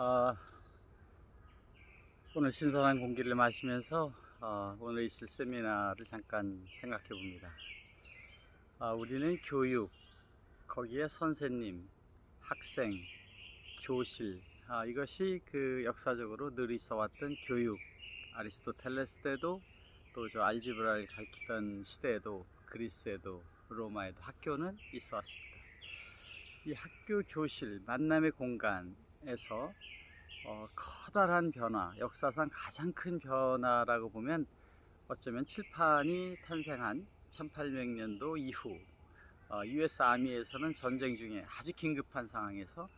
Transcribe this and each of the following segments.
어, 오늘 신선한 공기를 마시면서 어, 오늘 있을 세미나를 잠깐 생각해 봅니다. 아, 우리는 교육, 거기에 선생님, 학생, 교실, 아, 이것이 그 역사적으로 늘 있어 왔던 교육, 아리스토텔레스 때도 또 저 알지브라를 가르치던 시대에도 그리스에도 로마에도 학교는 있어 왔습니다. 이 학교 교실 만남의 공간 에서 어, 커다란 변화, 역사상 가장 큰 변화라고 보면 어쩌면 칠판이 탄생한 1800년도 이후 어, US 아미에서는 전쟁 중에 아주 긴급한 상황에서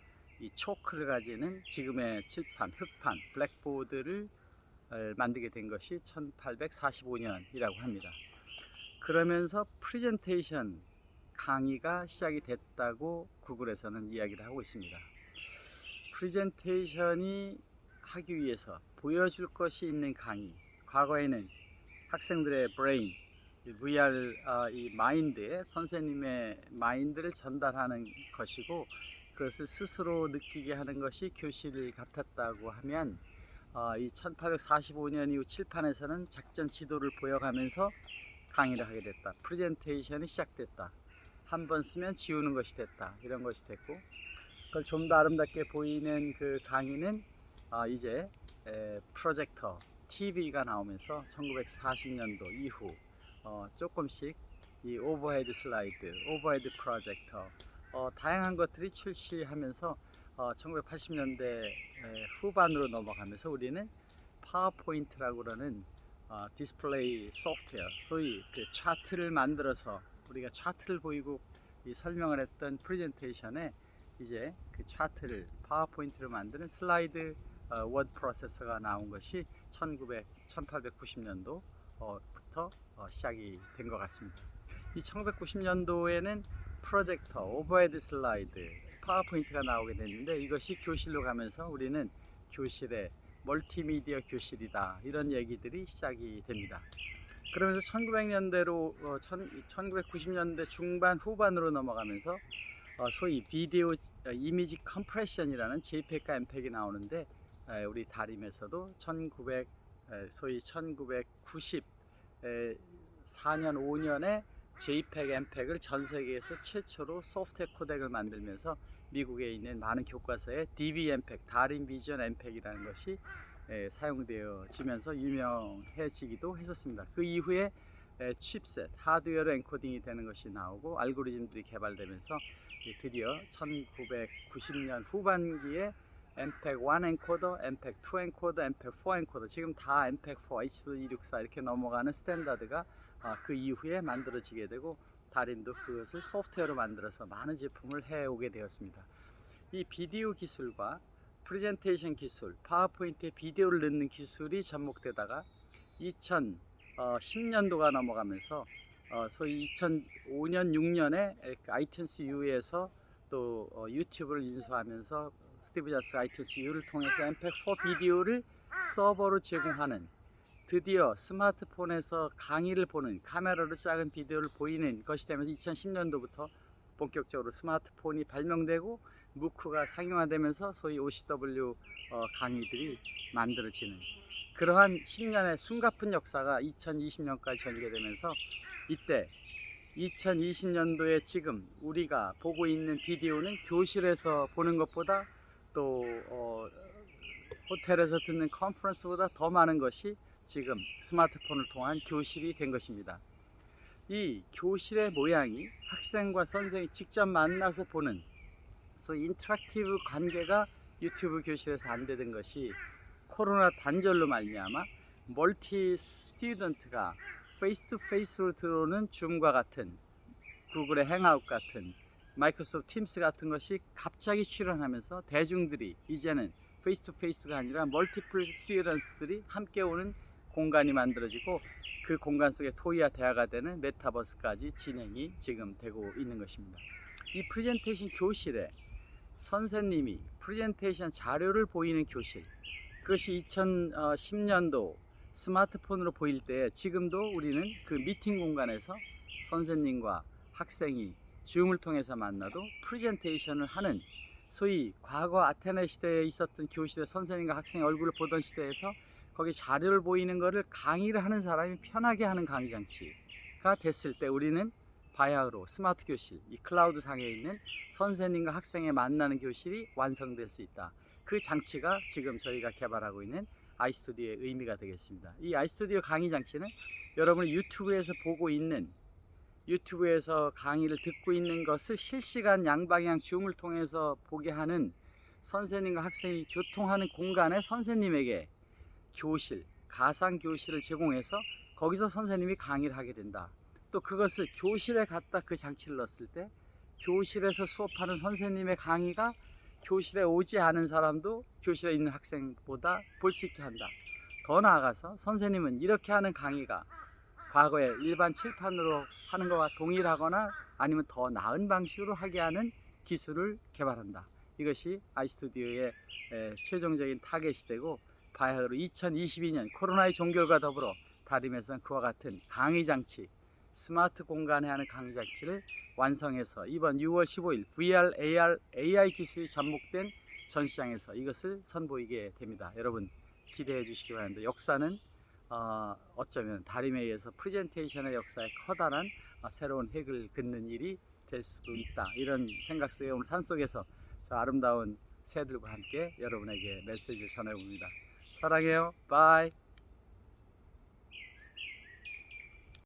이 초크를 가지는 지금의 칠판, 흑판, 블랙보드를 어, 만들게 된 것이 1845년이라고 합니다. 그러면서 프레젠테이션 강의가 시작이 됐다고 구글에서는 이야기를 하고 있습니다. 프레젠테이션이 하기 위해서 보여줄 것이 있는 강의. 과거에는 학생들의 브레인, VR 아, 이 마인드에 선생님의 마인드를 전달하는 것이고 그것을 스스로 느끼게 하는 것이 교실 같았다고 하면 어, 이 1845년 이후 칠판에서는 작전 지도를 보여가면서 강의를 하게 됐다. 프레젠테이션이 시작됐다. 한 번 쓰면 지우는 것이 됐다. 이런 것이 됐고 그걸 좀 더 아름답게 보이는 그 강의는 아, 이제 에, 프로젝터 TV가 나오면서 1940년도 이후 어, 조금씩 이 오버헤드 슬라이드, 오버헤드 프로젝터 어, 다양한 것들이 출시하면서 어, 1980년대 후반으로 넘어가면서 우리는 파워포인트라고 그러는 어, 디스플레이 소프트웨어, 소위 그 차트를 만들어서 우리가 차트를 보이고 이 설명을 했던 프레젠테이션에 이제 그 차트를 파워포인트로 만드는 슬라이드 어, 워드 프로세서가 나온 것이 1900, 1890년도부터 어, 시작이 된 것 같습니다. 이 1990년도에는 프로젝터, 오버헤드 슬라이드, 파워포인트가 나오게 됐는데 이것이 교실로 가면서 우리는 교실에 멀티미디어 교실이다 이런 얘기들이 시작이 됩니다. 그러면서 1900년대로 어, 1990년대 중반 후반으로 넘어가면서 어, 소위 비디오 어, 이미지 컴프레션이라는 JPEG과 MPEG이 나오는데 에, 우리 다림에서도 1900 에, 소위 1990 에, 4년 5년에 JPEG, MPEG을 전 세계에서 최초로 소프트웨어 코덱을 만들면서 미국에 있는 많은 교과서에 DB MPEG, 다림 비전 MPEG이라는 것이 에, 사용되어지면서 유명해지기도 했었습니다. 그 이후에 에, 칩셋, 하드웨어로 엔코딩이 되는 것이 나오고 알고리즘들이 개발되면서 이 드디어 1990년 후반기에 MPEG 1 엔코더, MPEG 2 엔코더, MPEG 4 엔코더 지금 다 MPEG 4, H.264 이렇게 넘어가는 스탠다드가 아, 그 이후에 만들어지게 되고 다림도 그것을 소프트웨어로 만들어서 많은 제품을 해오게 되었습니다. 이 비디오 기술과 프레젠테이션 기술, 파워포인트에 비디오를 넣는 기술이 접목되다가 2010년도가 넘어가면서 어, 소위 2005년 6년에 아이튠스 U에서 또 어, 유튜브를 인수하면서 스티브 잡스 아이튠스 U를 통해서 MP4 비디오를 서버로 제공하는 드디어 스마트폰에서 강의를 보는 카메라로 작은 비디오를 보이는 것이 되면서 2010년도부터 본격적으로 스마트폰이 발명되고 무크가 상용화되면서 소위 OCW 어, 강의들이 만들어지는 그러한 10년의 숨가쁜 역사가 2020년까지 전개되면서 이때 2020년도에 지금 우리가 보고 있는 비디오는 교실에서 보는 것보다 또 어, 호텔에서 듣는 컨퍼런스보다 더 많은 것이 지금 스마트폰을 통한 교실이 된 것입니다. 이 교실의 모양이 학생과 선생이 직접 만나서 보는 소위 인터랙티브 관계가 유튜브 교실에서 안 되던 것이 코로나 단절로 말미암아 멀티 스튜던트가 페이스 투 페이스로 들어오는 줌과 같은 구글의 행아웃 같은 마이크로소프트 팀스 같은 것이 갑자기 출현하면서 대중들이 이제는 페이스 투 페이스가 아니라 멀티플 스튜던트들이 함께 오는 공간이 만들어지고 그 공간 속에 토이와 대화가 되는 메타버스까지 진행이 지금 되고 있는 것입니다. 이 프레젠테이션 교실에 선생님이 프레젠테이션 자료를 보이는 교실 그것이 2010년도 스마트폰으로 보일 때 지금도 우리는 그 미팅 공간에서 선생님과 학생이 줌을 통해서 만나도 프레젠테이션을 하는 소위 과거 아테네 시대에 있었던 교실의 선생님과 학생 얼굴을 보던 시대에서 거기 자료를 보이는 거를 강의를 하는 사람이 편하게 하는 강의 장치가 됐을 때 우리는 바야흐로 스마트 교실, 이 클라우드 상에 있는 선생님과 학생의 만나는 교실이 완성될 수 있다. 그 장치가 지금 저희가 개발하고 있는 아이스튜디오의 의미가 되겠습니다. 이 아이스튜디오 강의 장치는 여러분이 유튜브에서 보고 있는 유튜브에서 강의를 듣고 있는 것을 실시간 양방향 줌을 통해서 보게 하는 선생님과 학생이 교통하는 공간에 선생님에게 교실, 가상 교실을 제공해서 거기서 선생님이 강의를 하게 된다. 또 그것을 교실에 갖다 그 장치를 넣었을 때 교실에서 수업하는 선생님의 강의가 교실에 오지 않은 사람도 교실에 있는 학생보다 볼 수 있게 한다. 더 나아가서 선생님은 이렇게 하는 강의가 과거에 일반 칠판으로 하는 것과 동일하거나 아니면 더 나은 방식으로 하게 하는 기술을 개발한다. 이것이 아이스튜디오의 에, 최종적인 타겟이 되고 바야흐로 2022년 코로나의 종결과 더불어 다림에서는 그와 같은 강의 장치, 스마트 공간에 하는 장치를 완성해서 이번 6월 15일 VR, AR, AI 기술이 접목된 전시장에서 이것을 선보이게 됩니다. 여러분 기대해 주시기 바랍니다. 역사는 어, 어쩌면 다림에 의해서 프레젠테이션의 역사에 커다란 어, 새로운 획을 긋는 일이 될 수도 있다. 이런 생각 속에 오늘 산속에서 저 아름다운 새들과 함께 여러분에게 메시지를 전해봅니다. 사랑해요. 바이.